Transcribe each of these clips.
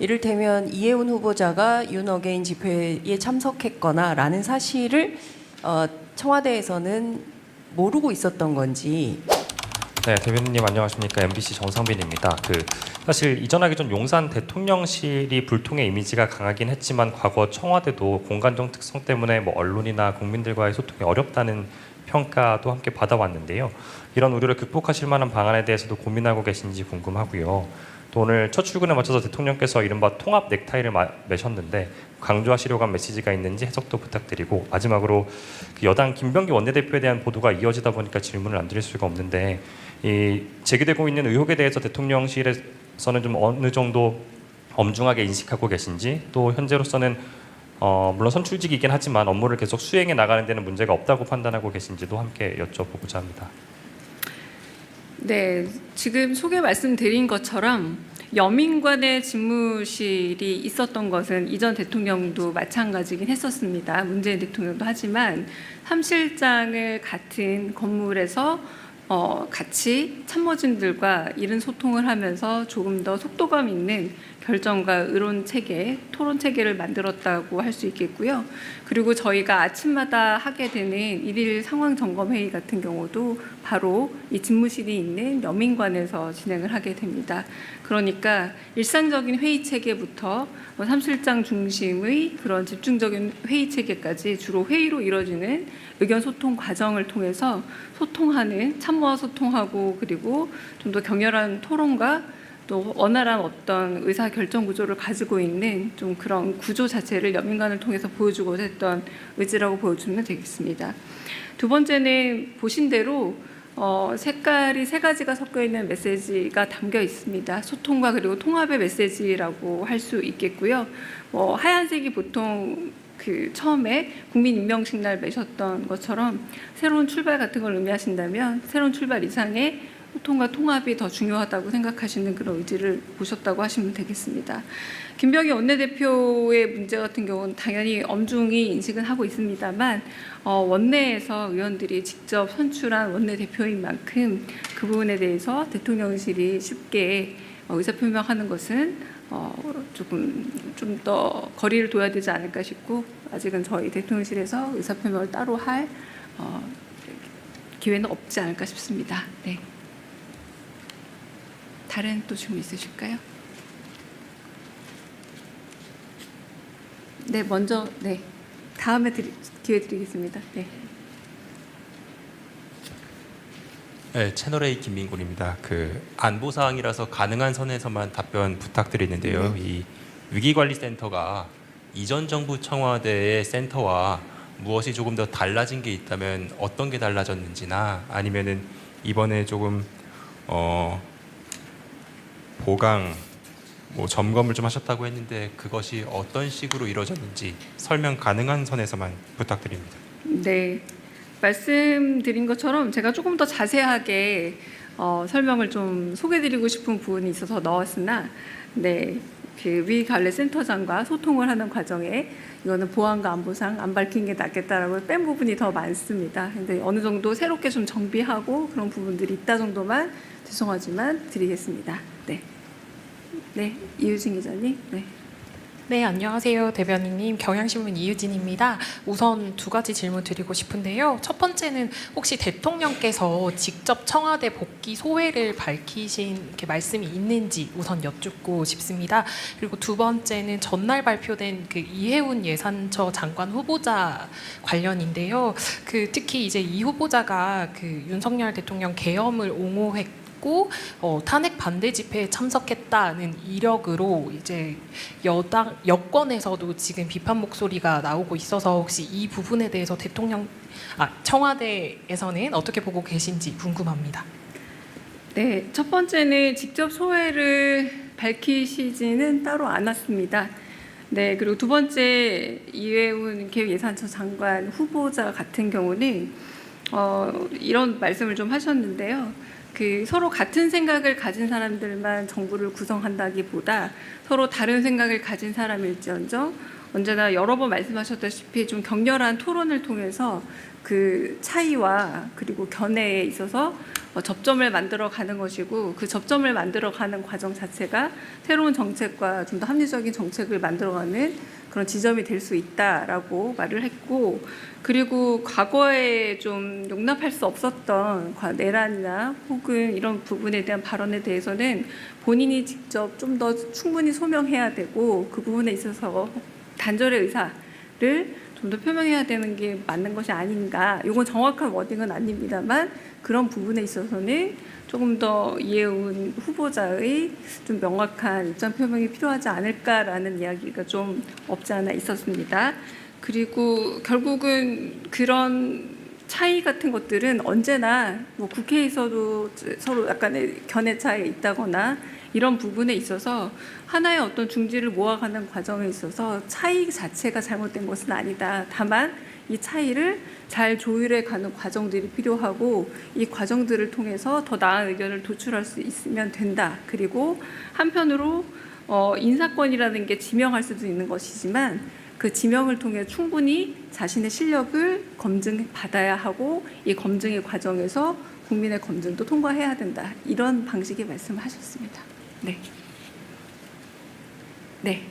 이를테면 이해운 후보자가 윤어게인 집회에 참석했거나 라는 사실을 어, 청와대에서는 모르고 있었던 건지 네, 대변인님 안녕하십니까? MBC 정상빈입니다. 그 사실 이전하기 전 용산 대통령실이 불통의 이미지가 강하긴 했지만 과거 청와대도 공간적 특성 때문에 뭐 언론이나 국민들과의 소통이 어렵다는 평가도 함께 받아왔는데요. 이런 우려를 극복하실 만한 방안에 대해서도 고민하고 계신지 궁금하고요. 또 오늘 첫 출근에 맞춰서 대통령께서 이른바 통합 넥타이를 마- 매셨는데 강조하시려고 한 메시지가 있는지 해석도 부탁드리고 마지막으로 그 여당 김병기 원내대표에 대한 보도가 이어지다 보니까 질문을 안 드릴 수가 없는데 이 제기되고 있는 의혹에 대해서 대통령실에서는 좀 어느 정도 엄중하게 인식하고 계신지 또 현재로서는 어, 물론 선출직이긴 하지만 업무를 계속 수행해 나가는 데는 문제가 없다고 판단하고 계신지도 함께 여쭤보고자 합니다. 네, 지금 소개 말씀드린 것처럼 여민관의 집무실이 있었던 것은 이전 대통령도 마찬가지긴 했었습니다. 문재인 대통령도 하지만 삼실장을 같은 건물에서 어, 같이 참모진들과 이른 소통을 하면서 조금 더 속도감 있는 결정과 의론 체계, 토론 체계를 만들었다고 할 수 있겠고요. 그리고 저희가 아침마다 하게 되는 일일 상황 점검 회의 같은 경우도 바로 이 집무실이 있는 여민관에서 진행을 하게 됩니다. 그러니까 일상적인 회의 체계부터 뭐 삼실장 중심의 그런 집중적인 회의 체계까지 주로 회의로 이루어지는 의견 소통 과정을 통해서 소통하는 참 모와 소통하고 그리고 좀 더 격렬한 토론과 또 원활한 어떤 의사 결정 구조를 가지고 있는 좀 그런 구조 자체를 연민관을 통해서 보여주고 했던 의지라고 보여주면 되겠습니다. 두 번째는 보신 대로 어, 색깔이 세 가지가 섞여 있는 메시지가 담겨 있습니다. 소통과 그리고 통합의 메시지라고 할 수 있겠고요. 뭐 하얀색이 보통 그 처음에 국민 임명식 날 매셨던 것처럼 새로운 출발 같은 걸 의미하신다면 새로운 출발 이상의 소통과 통합이 더 중요하다고 생각하시는 그런 의지를 보셨다고 하시면 되겠습니다. 김병희 원내대표의 문제 같은 경우는 당연히 엄중히 인식은 하고 있습니다만 어, 원내에서 의원들이 직접 선출한 원내대표인 만큼 그 부분에 대해서 대통령실이 쉽게 어, 의사표명하는 것은 어, 조금 좀 더 거리를 둬야 되지 않을까 싶고 아직은 저희 대통령실에서 의사표명을 따로 할 어, 기회는 없지 않을까 싶습니다. 네. 다른 또 질문 있으실까요? 네, 먼저 네 다음에 드리, 기회 드리겠습니다. 네. 네, 채널 A 김민곤입니다. 그 안보 사항이라서 가능한 선에서만 답변 부탁드리는데요. 이 위기관리센터가 이전 정부 청와대의 센터와 무엇이 조금 더 달라진 게 있다면 어떤 게 달라졌는지나 아니면은 이번에 조금 어 보강 뭐 점검을 좀 하셨다고 했는데 그것이 어떤 식으로 이루어졌는지 설명 가능한 선에서만 부탁드립니다. 네, 말씀드린 것처럼 제가 조금 더 자세하게 어, 설명을 좀 소개드리고 싶은 부분이 있어서 넣었으나, 네, 그 위관리 센터장과 소통을 하는 과정에 이거는 보안과 안보상 안 밝힌 게 낫겠다라고 뺀 부분이 더 많습니다. 근데 어느 정도 새롭게 좀 정비하고 그런 부분들이 있다 정도만 죄송하지만 드리겠습니다. 네, 네, 이유진 기자님, 네. 네, 안녕하세요. 대변인님. 경향신문 이유진입니다. 우선 두 가지 질문 드리고 싶은데요. 첫 번째는 혹시 대통령께서 직접 청와대 복귀 소회를 밝히신 말씀이 있는지 우선 여쭙고 싶습니다. 그리고 두 번째는 전날 발표된 그 이해운 예산처 장관 후보자 관련인데요. 그 특히 이제 이 후보자가 그 윤석열 대통령 계엄을 옹호했고 어, 탄핵 반대 집회에 참석했다는 이력으로 이제 여당 여권에서도 지금 비판 목소리가 나오고 있어서 혹시 이 부분에 대해서 대통령 아 청와대에서는 어떻게 보고 계신지 궁금합니다. 네, 첫 번째는 직접 소회를 밝히시지는 따로 않았습니다. 네, 그리고 두 번째 이회훈 기획예산처 장관 후보자 같은 경우는 어, 이런 말씀을 좀 하셨는데요. 그 서로 같은 생각을 가진 사람들만 정부를 구성한다기보다 서로 다른 생각을 가진 사람일지언정 언제나 여러 번 말씀하셨다시피 좀 격렬한 토론을 통해서 그 차이와 그리고 견해에 있어서 어, 접점을 만들어 가는 것이고 그 접점을 만들어 가는 과정 자체가 새로운 정책과 좀 더 합리적인 정책을 만들어 가는 그런 지점이 될 수 있다라고 말을 했고 그리고 과거에 좀 용납할 수 없었던 과- 내란이나 혹은 이런 부분에 대한 발언에 대해서는 본인이 직접 좀 더 충분히 소명해야 되고 그 부분에 있어서 단절의 의사를 좀 더 표명해야 되는 게 맞는 것이 아닌가. 이건 정확한 워딩은 아닙니다만 그런 부분에 있어서는 조금 더 이해운 후보자의 좀 명확한 입장 표명이 필요하지 않을까라는 이야기가 좀 없지 않아 있었습니다. 그리고 결국은 그런 차이 같은 것들은 언제나 뭐 국회에서도 서로 약간의 견해 차이가 있다거나 이런 부분에 있어서 하나의 어떤 중지를 모아가는 과정에 있어서 차이 자체가 잘못된 것은 아니다. 다만 이 차이를 잘 조율해 가는 과정들이 필요하고 이 과정들을 통해서 더 나은 의견을 도출할 수 있으면 된다. 그리고 한편으로 어, 인사권이라는 게 지명할 수도 있는 것이지만 그 지명을 통해 충분히 자신의 실력을 검증받아야 하고 이 검증의 과정에서 국민의 검증도 통과해야 된다. 이런 방식의 말씀을 하셨습니다. 네. 네.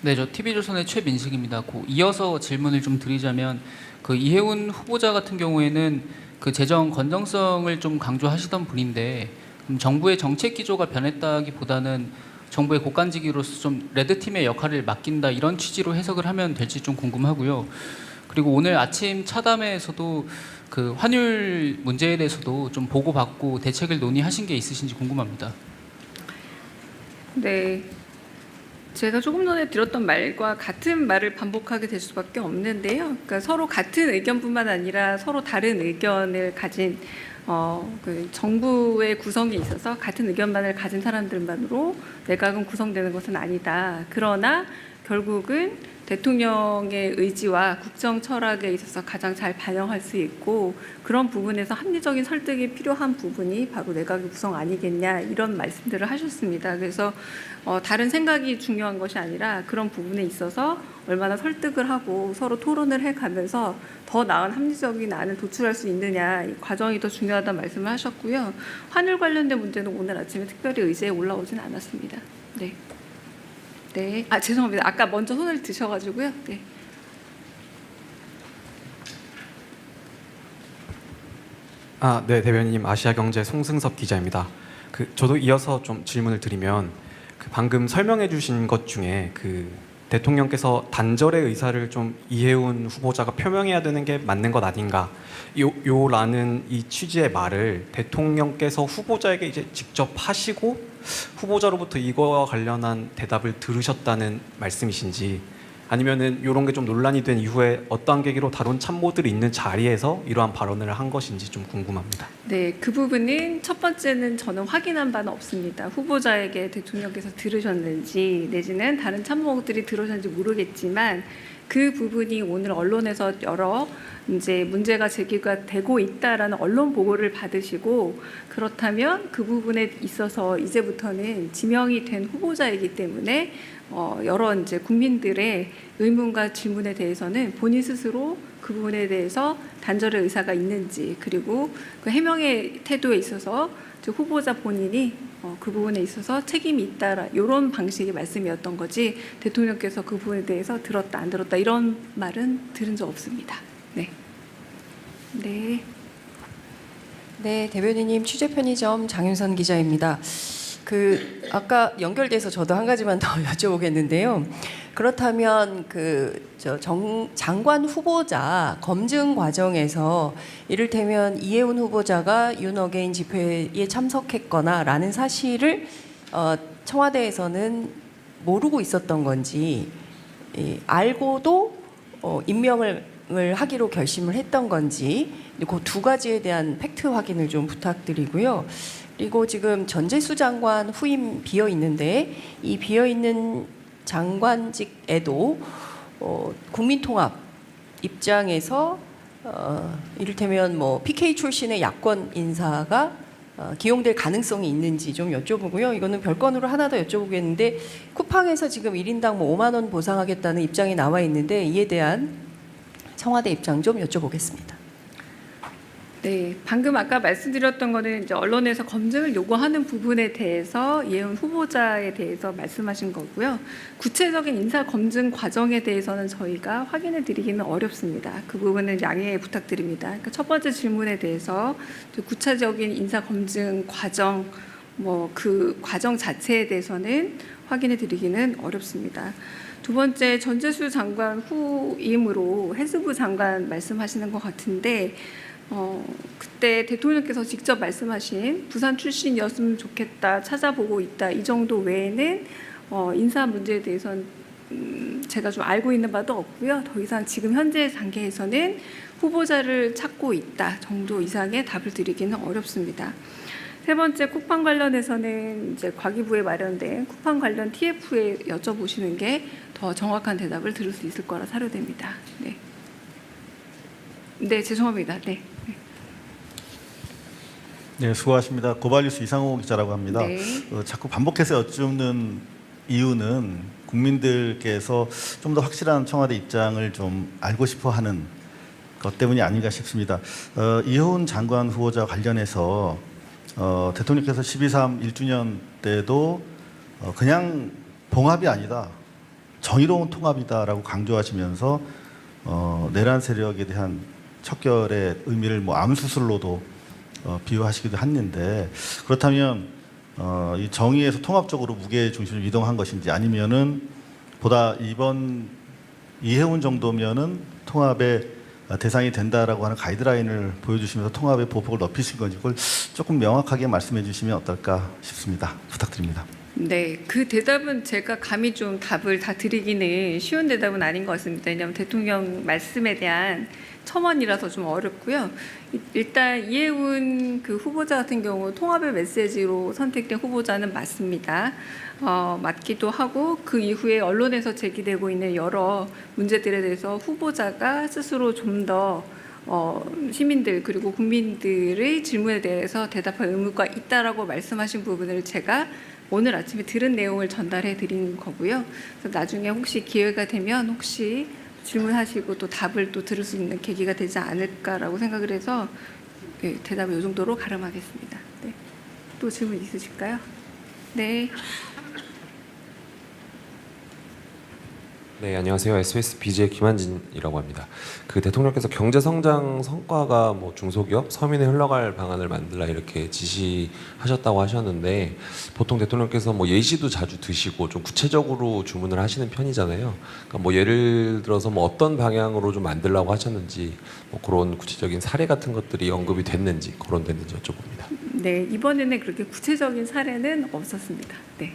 네, 저 TV조선의 최민식입니다. 고 이어서 질문을 좀 드리자면 그 이해운 후보자 같은 경우에는 그 재정 건정성을 좀 강조하시던 분인데 정부의 정책 기조가 변했다기보다는 정부의 국간직으로서 좀 레드팀의 역할을 맡긴다 이런 취지로 해석을 하면 될지 좀 궁금하고요. 그리고 오늘 아침 차담회에서도 그 환율 문제에 대해서도 좀 보고받고 대책을 논의하신 게 있으신지 궁금합니다. 네. 제가 조금 전에 들었던 말과 같은 말을 반복하게 될 수밖에 없는데요. 그러니까 서로 같은 의견뿐만 아니라 서로 다른 의견을 가진 어, 그 정부의 구성에 있어서 같은 의견만을 가진 사람들만으로 내각은 구성되는 것은 아니다. 그러나 결국은 대통령의 의지와 국정 철학에 있어서 가장 잘 반영할 수 있고 그런 부분에서 합리적인 설득이 필요한 부분이 바로 내각의 구성 아니겠냐 이런 말씀들을 하셨습니다. 그래서 어, 다른 생각이 중요한 것이 아니라 그런 부분에 있어서 얼마나 설득을 하고 서로 토론을 해가면서 더 나은 합리적인 안을 도출할 수 있느냐 이 과정이 더 중요하다 말씀을 하셨고요. 환율 관련된 문제는 오늘 아침에 특별히 의제에 올라오진 않았습니다. 네. 네. 아 죄송합니다. 아까 먼저 손을 드셔가지고요. 네. 아, 네, 대변인님 아시아경제 송승섭 기자입니다. 그 저도 이어서 좀 질문을 드리면 그 방금 설명해 주신 것 중에 그 대통령께서 단절의 의사를 좀 이해운 후보자가 표명해야 되는 게 맞는 것 아닌가 요, 요라는 이 취지의 말을 대통령께서 후보자에게 이제 직접 하시고 후보자로부터 이거와 관련한 대답을 들으셨다는 말씀이신지 아니면은 이런 게 좀 논란이 된 이후에 어떠한 계기로 다룬 참모들이 있는 자리에서 이러한 발언을 한 것인지 좀 궁금합니다. 네, 그 부분은 첫 번째는 저는 확인한 바는 없습니다. 후보자에게 대통령께서 들으셨는지 내지는 다른 참모들이 들으셨는지 모르겠지만 그 부분이 오늘 언론에서 여러 이제 문제가 제기가 되고 있다라는 언론 보고를 받으시고 그렇다면 그 부분에 있어서 이제부터는 지명이 된 후보자이기 때문에 어, 여러 이제 국민들의 의문과 질문에 대해서는 본인 스스로 그 부분에 대해서 단절의 의사가 있는지 그리고 그 해명의 태도에 있어서 저 후보자 본인이 어, 그 부분에 있어서 책임이 있다라 이런 방식의 말씀이었던 거지 대통령께서 그 부분에 대해서 들었다 안 들었다 이런 말은 들은 적 없습니다. 네. 네. 네, 대변인님 취재 편의점 장윤선 기자입니다. 그 아까 연결돼서 저도 한 가지만 더 여쭤보겠는데요. 그렇다면 그 저 장관 후보자 검증 과정에서 이를테면 이해운 후보자가 윤어게인 집회에 참석했거나라는 사실을 어, 청와대에서는 모르고 있었던 건지 이, 알고도 어, 임명을 을 하기로 결심을 했던 건지 그 두 가지에 대한 팩트 확인을 좀 부탁드리고요. 그리고 지금 전재수 장관 후임 비어 있는데 이 비어 있는 장관직에도 어, 국민통합 입장에서 어, 이를테면 뭐 PK 출신의 야권 인사가 어, 기용될 가능성이 있는지 좀 여쭤보고요. 이거는 별건으로 하나 더 여쭤보겠는데 쿠팡에서 지금 1인당 뭐 5만 원 보상하겠다는 입장이 나와 있는데 이에 대한 청와대 입장 좀 여쭤보겠습니다. 네, 방금 아까 말씀드렸던 거는 이제 언론에서 검증을 요구하는 부분에 대해서 이혜훈 후보자에 대해서 말씀하신 거고요. 구체적인 인사 검증 과정에 대해서는 저희가 확인해 드리기는 어렵습니다. 그 부분은 양해 부탁드립니다. 그러니까 첫 번째 질문에 대해서 구체적인 인사 검증 과정 뭐 그 과정 자체에 대해서는 확인해 드리기는 어렵습니다. 두 번째 전재수 장관 후임으로 해수부 장관 말씀하시는 것 같은데 어, 그때 대통령께서 직접 말씀하신 부산 출신이었으면 좋겠다 찾아보고 있다 이 정도 외에는 어, 인사 문제에 대해서는 음, 제가 좀 알고 있는 바도 없고요. 더 이상 지금 현재 단계에서는 후보자를 찾고 있다 정도 이상의 답을 드리기는 어렵습니다. 세 번째 쿠팡 관련해서는 이제 과기부에 마련된 쿠팡 관련 TF에 여쭤보시는 게 더 정확한 대답을 들을 수 있을 거라 사료됩니다. 네. 네, 죄송합니다. 네. 네, 수고하십니다. 고발뉴스 이상호 기자라고 합니다. 네. 어, 자꾸 반복해서 여쭙는 이유는 국민들께서 좀 더 확실한 청와대 입장을 좀 알고 싶어 하는 것 때문이 아닌가 싶습니다. 어, 이효훈 장관 후보자 관련해서 어, 대통령께서 12.3 1주년 때도 어, 그냥 봉합이 아니다. 정의로운 통합이다라고 강조하시면서 어, 내란 세력에 대한 척결의 의미를 뭐 암수술로도 어, 비유하시기도 했는데 그렇다면 어, 이 정의에서 통합적으로 무게 중심을 이동한 것인지 아니면은 보다 이번 이해운 정도면은 통합의 대상이 된다라고 하는 가이드라인을 보여주시면서 통합의 보폭을 높이신 건지 그걸 조금 명확하게 말씀해 주시면 어떨까 싶습니다. 부탁드립니다. 네, 그 대답은 제가 감히 좀 답을 다 드리기는 쉬운 대답은 아닌 것 같습니다. 왜냐하면 대통령 말씀에 대한 첨언이라서 좀 어렵고요. 이- 일단 이해운 그 후보자 같은 경우 통합의 메시지로 선택된 후보자는 맞습니다. 어, 맞기도 하고 그 이후에 언론에서 제기되고 있는 여러 문제들에 대해서 후보자가 스스로 좀더 어, 시민들 그리고 국민들의 질문에 대해서 대답할 의무가 있다라고 말씀하신 부분을 제가 오늘 아침에 들은 내용을 전달해 드린 거고요. 그래서 나중에 혹시 기회가 되면 혹시 질문하시고 또 답을 또 들을 수 있는 계기가 되지 않을까라고 생각을 해서 예, 대답을 이 정도로 가름하겠습니다. 네. 또 질문 있으실까요? 네. 네, 안녕하세요. SBS BJ 김한진이라고 합니다. 그 대통령께서 경제 성장 성과가 뭐 중소기업 서민에 흘러갈 방안을 만들라 이렇게 지시하셨다고 하셨는데 보통 대통령께서 뭐 예시도 자주 드시고 좀 구체적으로 주문을 하시는 편이잖아요. 그러니까 뭐 예를 들어서 뭐 어떤 방향으로 좀 만들라고 하셨는지 뭐 그런 구체적인 사례 같은 것들이 언급이 됐는지 거론됐는지 여쭤봅니다. 네, 이번에는 그렇게 구체적인 사례는 없었습니다. 네.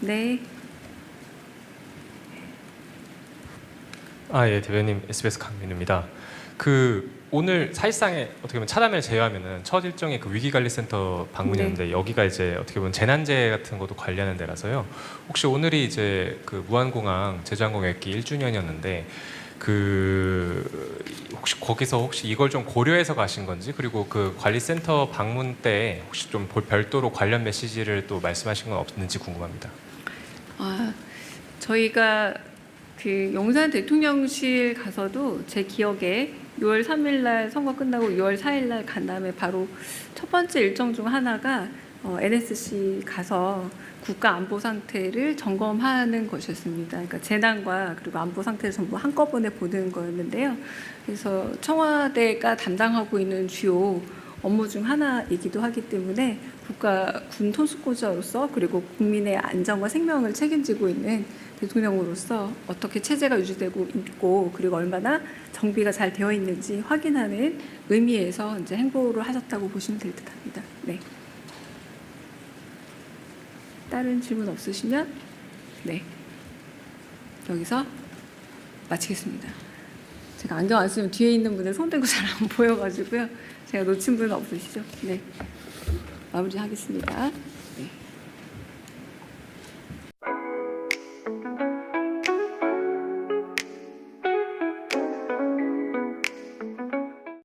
네. 아, 예, 대변인 SBS 강민우입니다. 그 오늘 사실상에 어떻게 보면 차담을 제외하면은 첫 일정이 그 위기관리센터 방문이었는데 여기가 이제 어떻게 보면 재난재해 같은 것도 관련한 데라서요. 혹시 오늘이 이제 그 무한공항 제주항공 획기 1주년이었는데 그 혹시 거기서 혹시 이걸 좀 고려해서 가신 건지 그리고 그 관리센터 방문 때 혹시 좀 볼- 별도로 관련 메시지를 또 말씀하신 건 없는지 궁금합니다. 아, 저희가 그 용산 대통령실 가서도 제 기억에 6월 3일 날 선거 끝나고 6월 4일 날 간 다음에 바로 첫 번째 일정 중 하나가 어, NSC 가서 국가 안보 상태를 점검하는 것이었습니다. 그러니까 재난과 그리고 안보 상태를 전부 한꺼번에 보는 거였는데요. 그래서 청와대가 담당하고 있는 주요 업무 중 하나이기도 하기 때문에 국가 군 통수권자로서 그리고 국민의 안전과 생명을 책임지고 있는 대통령으로서 어떻게 체제가 유지되고 있고 그리고 얼마나 정비가 잘 되어 있는지 확인하는 의미에서 이제 행보를 하셨다고 보시면 될 듯합니다. 네. 다른 질문 없으시면 네 여기서 마치겠습니다. 제가 안경 안 쓰면 뒤에 있는 분의 손대고 잘 안 보여가지고요. 제가 놓친 분은 없으시죠? 네. 마무리하겠습니다. 네.